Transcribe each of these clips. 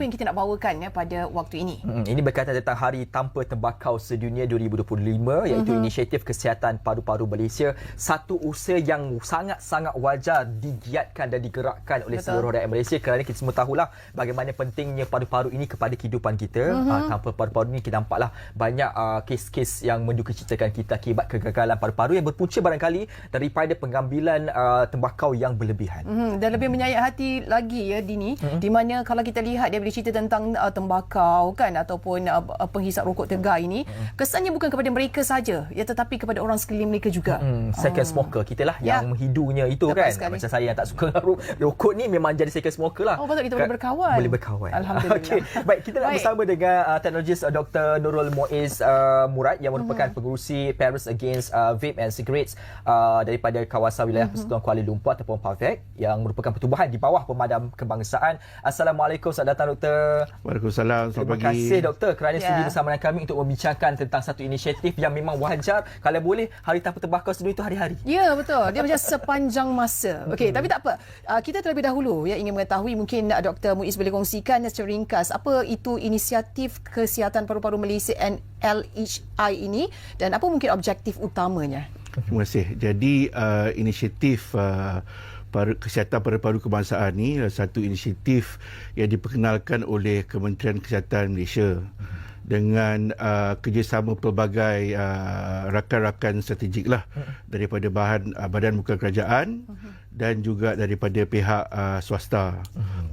apa yang kita nak bawakan ya pada waktu ini? Hmm, ini berkaitan tentang Hari Tanpa Tembakau Sedunia 2025 iaitu uh-huh. inisiatif kesihatan paru-paru Malaysia. Satu usaha yang sangat-sangat wajar digiatkan dan digerakkan oleh Betul. seluruh rakyat Malaysia kerana kita semua tahulah bagaimana pentingnya paru-paru ini kepada kehidupan kita. Uh-huh. Uh, tanpa paru-paru ini kita nampaklah banyak uh, kes-kes yang menduka citakan kita akibat kegagalan paru-paru yang berpunca barangkali daripada pengambilan uh, tembakau yang berlebihan. Uh-huh. Dan lebih menyayat hati lagi ya Dini uh-huh. di mana kalau kita lihat dia cerita tentang uh, tembakau kan ataupun uh, penghisap rokok tegar ini kesannya bukan kepada mereka saja ya tetapi kepada orang sekeliling mereka juga. Hmm, second uh. smoker kita lah ya. yang menghidunya itu Tepat kan. Sekali. Macam saya yang tak suka rokok ni memang jadi second smoker lah. Oh betul kita boleh berkawan. Boleh berkawan. Alhamdulillah. Okay. Baik kita nak bersama dengan uh, teknologis uh, Dr. Nurul Muiz uh, Murad yang merupakan uh-huh. pengurusi Parents Against uh, Vape and Cigarettes uh, daripada kawasan wilayah uh-huh. Persekutuan Kuala Lumpur ataupun PAVEC yang merupakan pertubuhan di bawah pemadam kebangsaan. Assalamualaikum selamat datang doktor. Waalaikumsalam. Terima kasih doktor kerana yeah. sudi bersama dengan kami untuk membincangkan tentang satu inisiatif yang memang wajar kalau boleh hari tanpa tembakau sedunia itu hari-hari. Ya, betul. Dia macam sepanjang masa. Okey, tapi tak apa. Uh, kita terlebih dahulu ya ingin mengetahui mungkin Dr. Muiz boleh kongsikan secara ringkas apa itu inisiatif kesihatan paru-paru Malaysia NLHI ini dan apa mungkin objektif utamanya? Terima kasih. Jadi uh, inisiatif uh, Paru, kesihatan paru-paru kebangsaan ini satu inisiatif yang diperkenalkan oleh Kementerian Kesihatan Malaysia dengan uh, kerjasama pelbagai uh, rakan-rakan strategik lah daripada bahan uh, badan bukan kerajaan dan juga daripada pihak uh, swasta.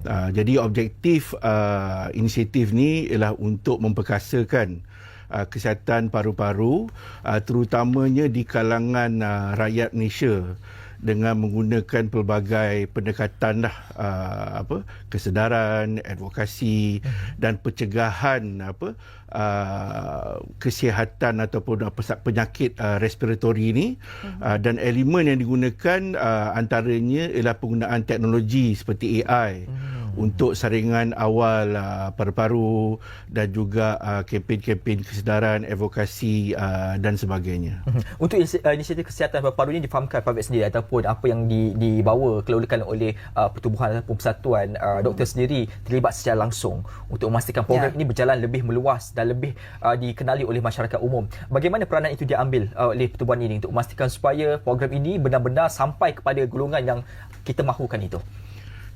Uh, jadi objektif uh, inisiatif ni ialah untuk memperkasakan uh, kesihatan paru-paru uh, terutamanya di kalangan uh, rakyat Malaysia dengan menggunakan pelbagai pendekatan lah uh, apa kesedaran advokasi hmm. dan pencegahan apa uh, kesihatan ataupun apa penyakit uh, respiratori ini hmm. uh, dan elemen yang digunakan uh, antaranya ialah penggunaan teknologi seperti AI hmm untuk saringan awal uh, paru-paru dan juga uh, kempen-kempen kesedaran, advokasi uh, dan sebagainya. Mhm. Untuk inisiatif kesihatan paru-paru ini difahamkan private sendiri ataupun apa yang di, dibawa kelolakan oleh uh, pertubuhan ataupun persatuan uh, doktor sendiri terlibat secara langsung untuk memastikan program ya. ini berjalan lebih meluas dan lebih uh, dikenali oleh masyarakat umum. Bagaimana peranan itu diambil uh, oleh pertubuhan ini untuk memastikan supaya program ini benar-benar sampai kepada golongan yang kita mahukan itu?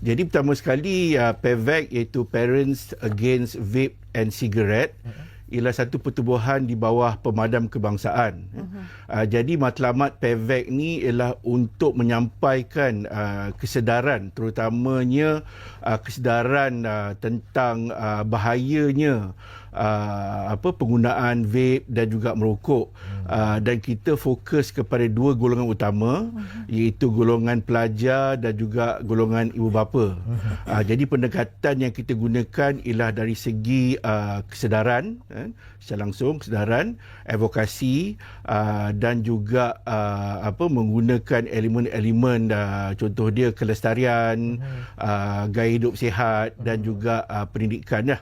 Jadi pertama sekali uh, PAVEC iaitu Parents Against Vape and Cigarette uh-huh. ialah satu pertubuhan di bawah pemadam kebangsaan. Uh-huh. Uh, jadi matlamat PAVEC ni ialah untuk menyampaikan uh, kesedaran terutamanya uh, kesedaran uh, tentang uh, bahayanya uh, apa penggunaan vape dan juga merokok hmm. uh, dan kita fokus kepada dua golongan utama hmm. iaitu golongan pelajar dan juga golongan ibu bapa. Hmm. Uh, jadi pendekatan yang kita gunakan ialah dari segi uh, kesedaran eh, secara langsung kesedaran, advokasi uh, dan juga uh, apa menggunakan elemen-elemen uh, contoh dia kelestarian, hmm. uh, gaya hidup sihat dan juga uh, pendidikan lah.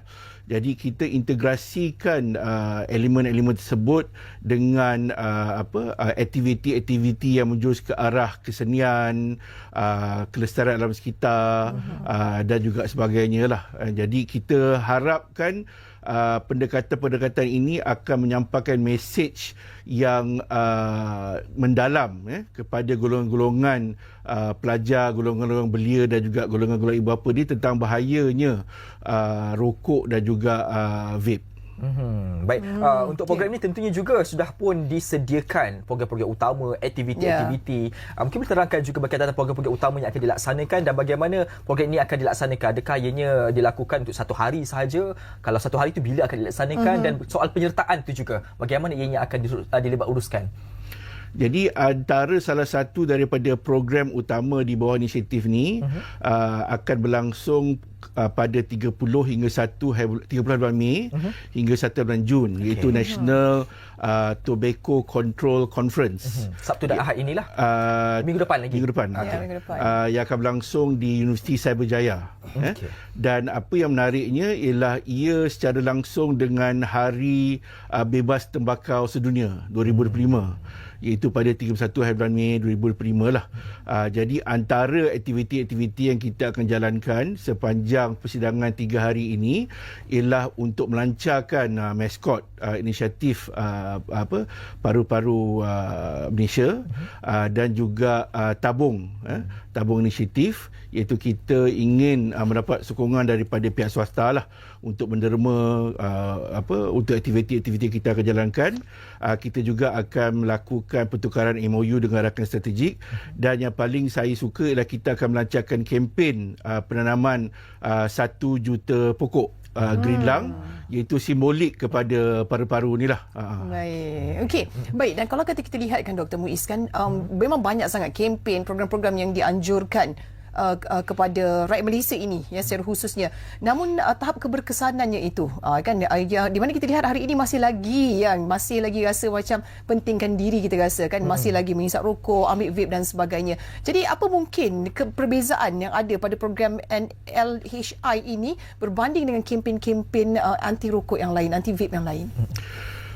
Jadi kita integrasikan uh, elemen-elemen tersebut dengan uh, apa uh, aktiviti-aktiviti yang menjurus ke arah kesenian, uh, kelestarian alam sekitar uh-huh. uh, dan juga sebagainya lah. Uh, jadi kita harapkan uh, pendekatan-pendekatan ini akan menyampaikan mesej yang uh, mendalam eh, kepada golongan-golongan uh, pelajar, golongan-golongan belia dan juga golongan-golongan ibu bapa ni tentang bahayanya uh, rokok dan juga uh, vape. Hmm, baik. Hmm, uh, untuk program okay. ini tentunya juga sudah pun disediakan program-program utama, aktiviti-aktiviti. Yeah. Uh, mungkin boleh terangkan juga berkaitan program-program utama yang akan dilaksanakan dan bagaimana program ini akan dilaksanakan. Adakah ianya dilakukan untuk satu hari sahaja? Kalau satu hari itu bila akan dilaksanakan hmm. dan soal penyertaan itu juga bagaimana ianya akan uh, dilibat uruskan? Jadi antara salah satu daripada program utama di bawah inisiatif ni uh-huh. uh, akan berlangsung uh, pada 30 hingga 1 30 bulan Mei uh-huh. hingga 1 bulan Jun okay. iaitu National uh, Tobacco Control Conference. Uh-huh. Sabtu dan Ahad inilah. Uh, minggu depan lagi. Minggu depan. Okay. Ya, minggu depan. Uh, yang akan berlangsung di Universiti Cyberjaya. Okay. Eh? Dan apa yang menariknya ialah ia secara langsung dengan Hari uh, Bebas Tembakau Sedunia 2025. Uh-huh iaitu pada 31 hari bulan Mei 2025 lah. Uh, jadi antara aktiviti-aktiviti yang kita akan jalankan sepanjang persidangan tiga hari ini ialah untuk melancarkan uh, maskot uh, inisiatif uh, apa paru-paru uh, Malaysia uh, dan juga uh, tabung uh, tabung inisiatif iaitu kita ingin uh, mendapat sokongan daripada pihak swasta lah untuk menderma uh, apa untuk aktiviti-aktiviti kita akan jalankan uh, kita juga akan melakukan pertukaran MOU dengan rakan strategik dan yang paling saya suka ialah kita akan melancarkan kempen uh, penanaman uh, 1 juta pokok uh, green lung iaitu simbolik kepada paru-paru ni lah. Uh. Baik. Okey. Baik dan kalau kata kita lihat kan Dr. Muiz kan um, memang banyak sangat kempen program-program yang dianjurkan uh, uh, kepada rakyat Malaysia ini ya secara khususnya. Namun uh, tahap keberkesanannya itu uh, kan uh, ya, di mana kita lihat hari ini masih lagi yang masih lagi rasa macam pentingkan diri kita rasa kan masih lagi menghisap rokok, ambil vape dan sebagainya. Jadi apa mungkin ke- perbezaan yang ada pada program NLHI ini berbanding dengan kempen-kempen uh, anti rokok yang lain, anti vape yang lain?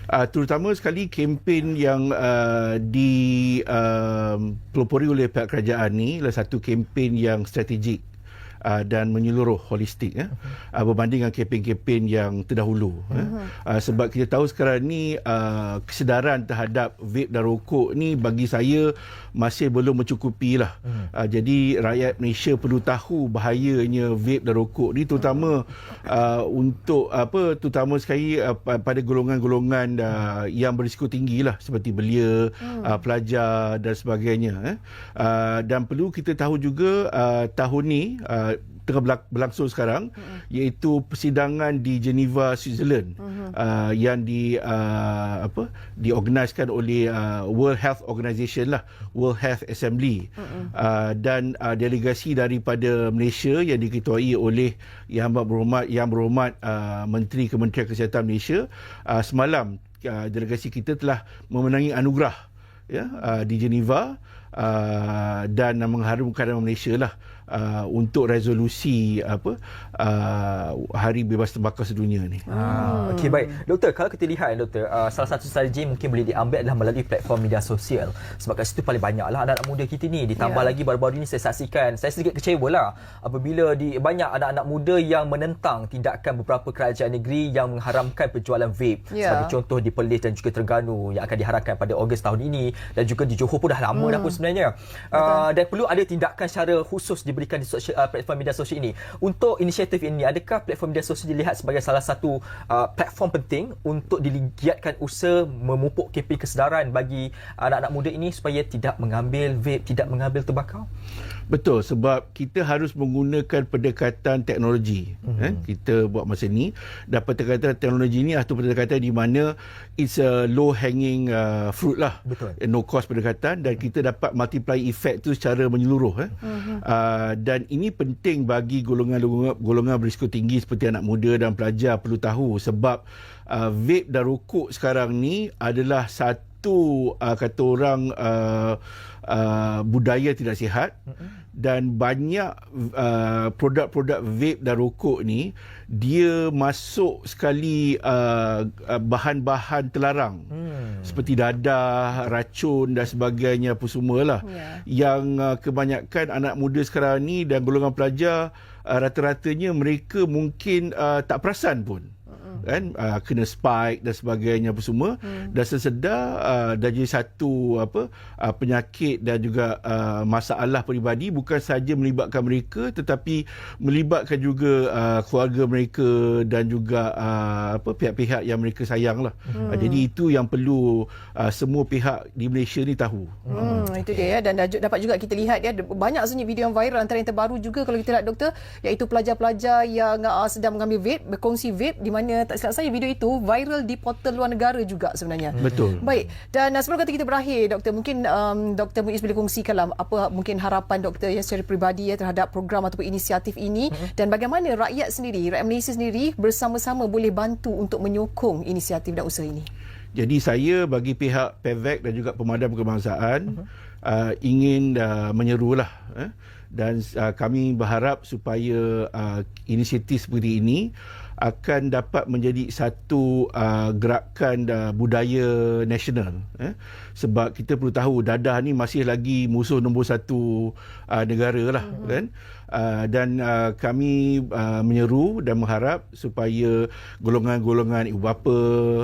Uh, terutama sekali kempen yang uh, di um, pelopori oleh pihak kerajaan ni adalah satu kempen yang strategik uh, dan menyeluruh holistik ya. Uh, berbanding dengan kempen-kempen yang terdahulu ya. uh, sebab kita tahu sekarang ni uh, kesedaran terhadap vape dan rokok ni bagi saya masih belum mencukupi lah uh, jadi rakyat Malaysia perlu tahu bahayanya vape dan rokok ni terutama uh, untuk apa terutama sekali uh, pa- pada golongan-golongan uh, yang berisiko tinggi lah seperti belia, uh, pelajar dan sebagainya eh. Uh, dan perlu kita tahu juga uh, tahun ni uh, tengah berlangsung sekarang iaitu persidangan di Geneva Switzerland. Uh, yang di uh, apa diorganiskan oleh uh, World Health Organization lah World Health Assembly. Uh, dan uh, delegasi daripada Malaysia yang diketuai oleh yang berhormat yang berhormat uh, Menteri Kementerian Kesihatan Malaysia uh, semalam uh, delegasi kita telah memenangi anugerah ya uh, di Geneva uh, dan mengharumkan nama Malaysia lah uh, untuk resolusi apa uh, Hari Bebas Tembakau Sedunia ni. Ah, okey baik. Doktor, kalau kita lihat doktor, uh, salah satu strategi mungkin boleh diambil adalah melalui platform media sosial. Sebab kat situ paling banyaklah anak-anak muda kita ni. Ditambah Ya. lagi baru-baru ini saya saksikan, saya sedikit kecewa lah apabila di banyak anak-anak muda yang menentang tindakan beberapa kerajaan negeri yang mengharamkan penjualan vape. Ya. Sebagai contoh di Perlis dan juga Terengganu yang akan diharapkan pada Ogos tahun ini dan juga di Johor pun dah lama dah pun sebenarnya. Uh, dan perlu ada tindakan secara khusus diberikan di sosial, uh, platform media sosial ini. Untuk inisiatif ini, adakah platform media sosial dilihat sebagai salah satu uh, platform penting untuk digiatkan usaha memupuk kempen kesedaran bagi anak-anak muda ini supaya tidak mengambil vape, tidak mengambil tembakau? Betul sebab kita harus menggunakan pendekatan teknologi. Mm-hmm. Eh, kita buat masa ni dan pendekatan teknologi ni atau pendekatan di mana it's a low hanging uh, fruit lah. Betul. Eh, No cost pendekatan dan kita dapat multiply effect tu secara menyeluruh eh. Mm-hmm. Uh, dan ini penting bagi golongan-golongan golongan berisiko tinggi seperti anak muda dan pelajar perlu tahu sebab uh, vape dan rokok sekarang ni adalah satu uh, kata orang uh, uh, budaya tidak sihat. Dan banyak uh, produk-produk vape dan rokok ni dia masuk sekali uh, uh, bahan-bahan terlarang. Hmm. seperti dadah, racun dan sebagainya apa semualah. Ya. yang uh, kebanyakan anak muda sekarang ni dan golongan pelajar uh, rata-ratanya mereka mungkin uh, tak perasan pun kan? Uh, kena spike dan sebagainya apa semua. Hmm. dan sesedar uh, dan jadi satu apa uh, penyakit dan juga uh, masalah peribadi bukan saja melibatkan mereka tetapi melibatkan juga uh, keluarga mereka dan juga uh, apa pihak-pihak yang mereka sayang lah. Hmm. uh, jadi itu yang perlu uh, semua pihak di Malaysia ni tahu. Hmm, itu dia ya. Dan dah- dapat juga kita lihat ya banyak sebenarnya video yang viral antara yang terbaru juga kalau kita lihat doktor iaitu pelajar-pelajar yang uh, sedang mengambil vape berkongsi vape di mana tak silap saya video itu viral di portal luar negara juga sebenarnya. betul Baik dan uh, sebelum kata kita berakhir doktor mungkin um, doktor Muiz boleh kongsikanlah apa mungkin harapan doktor ya secara peribadi ya terhadap program ataupun inisiatif ini dan bagaimana rakyat sendiri rakyat Malaysia sendiri bersama-sama boleh bantu untuk menyokong inisiatif dan usaha ini. Jadi saya bagi pihak PEVEC dan juga pemadam kebangsaan uh-huh. uh, ingin uh, menyerulah eh? dan uh, kami berharap supaya uh, inisiatif seperti ini akan dapat menjadi satu uh, gerakan uh, budaya nasional eh? sebab kita perlu tahu dadah ni masih lagi musuh nombor satu uh, negara lah mm-hmm. kan Uh, dan uh, kami uh, menyeru dan mengharap supaya golongan-golongan ibu bapa,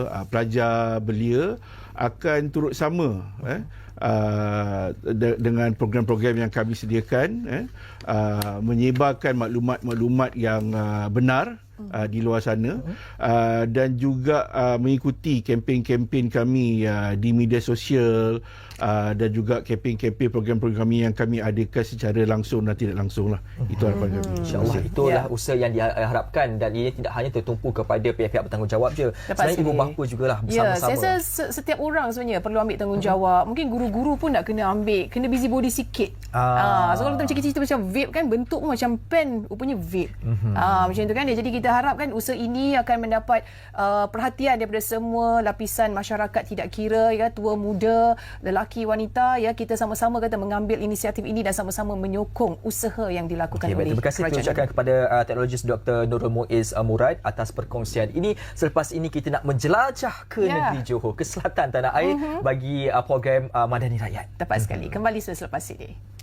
uh, pelajar, belia akan turut sama eh, uh, de- dengan program-program yang kami sediakan eh, uh, menyebarkan maklumat-maklumat yang uh, benar uh, di luar sana uh, dan juga uh, mengikuti kempen-kempen kami uh, di media sosial uh, dan juga kempen-kempen program-program kami yang kami adakan secara langsung dan tidak langsung lah. Itu harapan kami. InsyaAllah itulah Ya. usaha yang diharapkan dan ini tidak hanya tertumpu kepada pihak-pihak bertanggungjawab je. Sebenarnya ibu bapa jugalah Ya, bersama-sama. saya rasa se- setiap orang sebenarnya perlu ambil tanggungjawab. Mungkin guru-guru pun nak kena ambil, kena busybody sikit. Ah. Ah. so kalau kita macam cerita macam vape kan bentuk pun macam pen, rupanya vape. Mm-hmm. Ah, macam tu kan. Ya, jadi kita harapkan usaha ini akan mendapat uh, perhatian daripada semua lapisan masyarakat tidak kira ya tua muda, lelaki wanita ya kita sama-sama kata mengambil inisiatif ini dan sama-sama menyokong usaha yang dilakukan Okay, oleh Terima kasih kerajaan terucapkan ini. kepada uh, teknologis Dr. Nurul Muiz uh, Murad atas perkongsian ini. Selepas ini kita nak menjelajah ke Ya. negeri Johor, ke selatan tanah air uh-huh. bagi uh, program uh, Madani Rakyat. Tepat sekali. Kembali selepas ini.